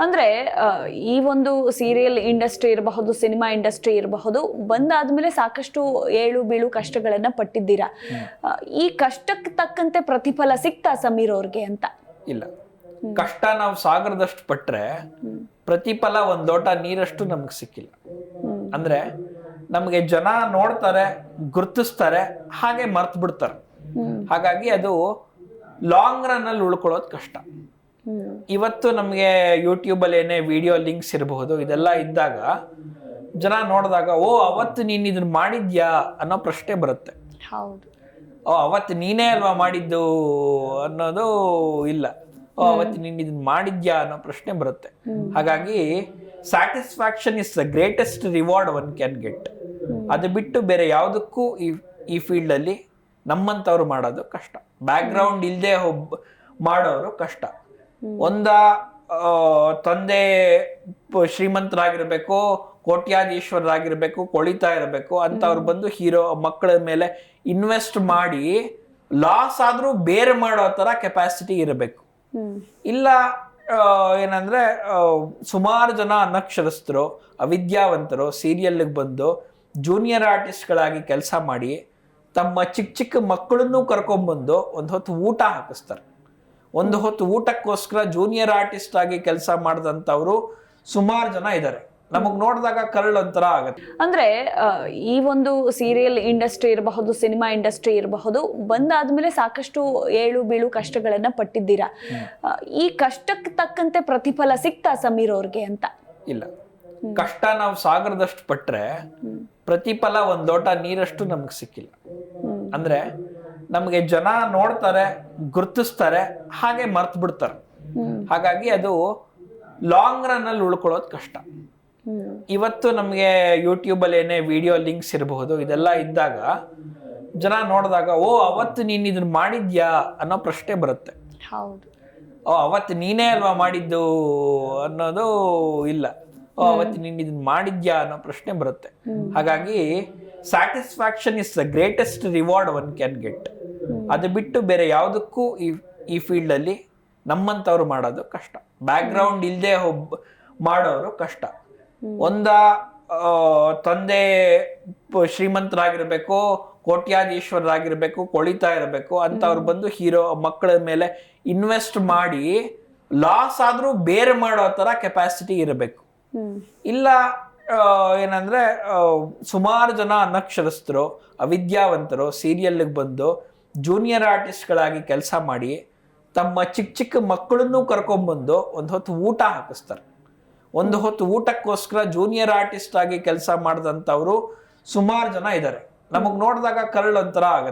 ಅಂದ್ರೆ ಈ ಒಂದು ಸೀರಿಯಲ್ ಇಂಡಸ್ಟ್ರಿ ಇರಬಹುದು ಸಿನಿಮಾ ಇಂಡಸ್ಟ್ರಿ ಇರಬಹುದು, ಬಂದಾದ್ಮೇಲೆ ಸಾಕಷ್ಟು ಏಳು ಬೀಳು ಕಷ್ಟಗಳನ್ನ ಪಟ್ಟಿದ್ದೀರಾ? ಈ ಕಷ್ಟಕ್ಕೆ ತಕ್ಕಂತೆ ಪ್ರತಿಫಲ ಸಿಗ್ತಾ ಸಮೀರ್ ಅವ್ರಿಗೆ ಅಂತ? ಇಲ್ಲ. ಕಷ್ಟ ನಾವು ಸಾಗರದಷ್ಟು ಪಟ್ರೆ ಪ್ರತಿಫಲ ಒಂದ್ ಲೋಟ ನೀರಷ್ಟು ನಮ್ಗೆ ಸಿಕ್ಕಿಲ್ಲ. ಅಂದ್ರೆ ನಮಗೆ ಜನ ನೋಡ್ತಾರೆ, ಗುರ್ತಿಸ್ತಾರೆ, ಹಾಗೆ ಮರ್ತು ಬಿಡ್ತಾರೆ. ಹಾಗಾಗಿ ಅದು ಲಾಂಗ್ ರನ್ ಅಲ್ಲಿ ಉಳ್ಕೊಳ್ಳೋದು ಕಷ್ಟ. ಇವತ್ತು ನಮಗೆ ಯೂಟ್ಯೂಬಲ್ಲಿ ಏನೇ ವಿಡಿಯೋ ಲಿಂಕ್ಸ್ ಇರಬಹುದು ಇದೆಲ್ಲ ಇದ್ದಾಗ ಜನ ನೋಡಿದಾಗ ಓ ಅವತ್ತು ನೀನು ಇದನ್ನ ಮಾಡಿದ್ಯಾ? ಅನ್ನೋ ಪ್ರಶ್ನೆ ಬರುತ್ತೆ. ಹೌದು. ಓ ಅವತ್ತು ನೀನೇ ಅಲ್ವಾ ಮಾಡಿದ್ದು? ಅನ್ನೋದು ಇಲ್ಲ. ಓ ಅವತ್ತು ನೀನು ಇದನ್ನ ಮಾಡಿದ್ಯಾ? ಅನ್ನೋ ಪ್ರಶ್ನೆ ಬರುತ್ತೆ. ಹಾಗಾಗಿ satisfaction is the greatest reward one can get ಅದು ಬಿಟ್ಟು ಬೇರೆ ಯಾವುದಕ್ಕೂ ಈ ಈ ಫೀಲ್ಡಲ್ಲಿ ನಮ್ಮಂಥವ್ರು ಮಾಡೋದು ಕಷ್ಟ. ಬ್ಯಾಕ್ಗ್ರೌಂಡ್ ಇಲ್ಲದೆ ಒಬ್ಬ ಮಾಡೋರು ಕಷ್ಟ. ಒಂದ ತಂದೆ ಶ್ರೀಮಂತರಾಗಿರ್ಬೇಕು ಕೋಟ್ಯಾಧೀಶ್ವರರಾಗಿರ್ಬೇಕು ಕೊಳಿತಾ ಇರಬೇಕು ಅಂತ ಅವ್ರು ಬಂದು ಹೀರೋ ಮಕ್ಕಳ ಮೇಲೆ ಇನ್ವೆಸ್ಟ್ ಮಾಡಿ ಲಾಸ್ ಆದ್ರೂ ಬೇರೆ ಮಾಡೋ ತರ ಕೆಪಾಸಿಟಿ ಇರಬೇಕು. ಇಲ್ಲ ಏನಂದ್ರೆ ಸುಮಾರು ಜನ ಅನಕ್ಷರಸ್ಥರು ಅವಿದ್ಯಾವಂತರು ಸೀರಿಯಲ್ಗೆ ಬಂದು ಜೂನಿಯರ್ ಆರ್ಟಿಸ್ಟ್ಗಳಾಗಿ ಕೆಲಸ ಮಾಡಿ ತಮ್ಮ ಚಿಕ್ಕ ಚಿಕ್ಕ ಮಕ್ಕಳನ್ನು ಕರ್ಕೊಂಡ್ಬಂದು ಒಂದು ಹೊತ್ತು ಊಟ ಹಾಕಿಸ್ತಾರೆ. ಒಂದು ಹೊತ್ತು ಊಟಕ್ಕೋಸ್ಕರ ಜೂನಿಯರ್ ಆರ್ಟಿಸ್ಟ್ ಆಗಿ ಕೆಲಸ ಮಾಡಿದಂಥವ್ರು ಸುಮಾರು ಜನ ಇದ್ದಾರೆ ನಮಗೆ ನೋಡಿದಾಗ ಕರಳು ಒಂಥರ ಆಗುತ್ತೆ. ಅಂದ್ರೆ ಈ ಒಂದು ಸೀರಿಯಲ್ ಇಂಡಸ್ಟ್ರಿ ಇರಬಹುದು ಸಿನಿಮಾ ಇಂಡಸ್ಟ್ರಿ ಇರಬಹುದು ಬಂದಾದ್ಮೇಲೆ ಸಾಕಷ್ಟು ಏಳು ಬೀಳು ಕಷ್ಟಗಳನ್ನ ಪಟ್ಟಿದ್ದೀರಾ? ಈ ಕಷ್ಟಕ್ಕೆ ತಕ್ಕಂತೆ ಪ್ರತಿಫಲ ಸಿಗ್ತಾ ಸಮೀರ್ ಅವ್ರಿಗೆ ಅಂತ? ಇಲ್ಲ. ಕಷ್ಟ ನಾವು ಸಾಗರದಷ್ಟು ಪಟ್ರೆ ಪ್ರತಿಫಲ ಒಂದು ಲೋಟ ನೀರಷ್ಟು ನಮ್ಗೆ ಸಿಕ್ಕಿಲ್ಲ. ಅಂದ್ರೆ ನಮಗೆ ಜನ ನೋಡ್ತಾರೆ ಗುರ್ತಿಸ್ತಾರೆ ಹಾಗೆ ಮರ್ತು ಬಿಡ್ತಾರೆ. ಹಾಗಾಗಿ ಅದು ಲಾಂಗ್ ರನ್ ಅಲ್ಲಿ ಉಳ್ಕೊಳ್ಳೋದು ಕಷ್ಟ. ಇವತ್ತು ನಮಗೆ ಯೂಟ್ಯೂಬಲ್ಲಿ ಏನೇ ವಿಡಿಯೋ ಲಿಂಕ್ಸ್ ಇರಬಹುದು ಇದೆಲ್ಲ ಇದ್ದಾಗ ಜನ ನೋಡಿದಾಗ ಓ ಅವತ್ತು ನೀನು ಇದನ್ನ ಮಾಡಿದ್ಯಾ? ಅನ್ನೋ ಪ್ರಶ್ನೆ ಬರುತ್ತೆ. ಹೌದು. ಓ ಅವತ್ತು ನೀನೇ ಅಲ್ವಾ ಮಾಡಿದ್ದು? ಅನ್ನೋದು ಇಲ್ಲ. ಓ ಅವತ್ತು ನೀನು ಇದನ್ನ ಮಾಡಿದ್ಯಾ? ಅನ್ನೋ ಪ್ರಶ್ನೆ ಬರುತ್ತೆ. ಹಾಗಾಗಿ satisfaction is the greatest reward one can get ಅದು ಬಿಟ್ಟು ಬೇರೆ ಯಾವುದಕ್ಕೂ ಈ ಈ ಫೀಲ್ಡಲ್ಲಿ ನಮ್ಮಂಥವ್ರು ಮಾಡೋದು ಕಷ್ಟ. ಬ್ಯಾಕ್ಗ್ರೌಂಡ್ ಇಲ್ಲದೆ ಒಬ್ಬ ಮಾಡೋರು ಕಷ್ಟ. ಒಂದ ತಂದೆ ಶ್ರೀಮಂತರಾಗಿರ್ಬೇಕು ಕೋಟ್ಯಾಧೀಶ್ವರರಾಗಿರ್ಬೇಕು ಕೊಳಿತಾ ಇರಬೇಕು ಅಂತವ್ರು ಬಂದು ಹೀರೋ ಮಕ್ಕಳ ಮೇಲೆ ಇನ್ವೆಸ್ಟ್ ಮಾಡಿ ಲಾಸ್ ಆದ್ರೂ ಬೇರೆ ಮಾಡೋ ತರ ಕೆಪಾಸಿಟಿ ಇರಬೇಕು. ಇಲ್ಲ ಏನಂದ್ರೆ ಸುಮಾರು ಜನ ಅನಕ್ಷರಸ್ಥರು ಅವಿದ್ಯಾವಂತರು ಸೀರಿಯಲ್ಗೆ ಬಂದು ಜೂನಿಯರ್ ಆರ್ಟಿಸ್ಟ್ಗಳಾಗಿ ಕೆಲಸ ಮಾಡಿ ತಮ್ಮ ಚಿಕ್ಕ ಚಿಕ್ಕ ಮಕ್ಕಳನ್ನು ಕರ್ಕೊಂಡ್ಬಂದು ಒಂದು ಹೊತ್ತು ಊಟ ಹಾಕಿಸ್ತಾರೆ. ಒಂದು ಹೊತ್ತು ಊಟಕ್ಕೋಸ್ಕರ ಜೂನಿಯರ್ ಆರ್ಟಿಸ್ಟ್ ಆಗಿ ಕೆಲಸ ಮಾಡಿದಂಥವ್ರು ಸುಮಾರು ಜನ ಇದ್ದಾರೆ ನಮಗೆ ನೋಡಿದಾಗ ಕರಳು ಒಂಥರ ಆಗತ್ತೆ.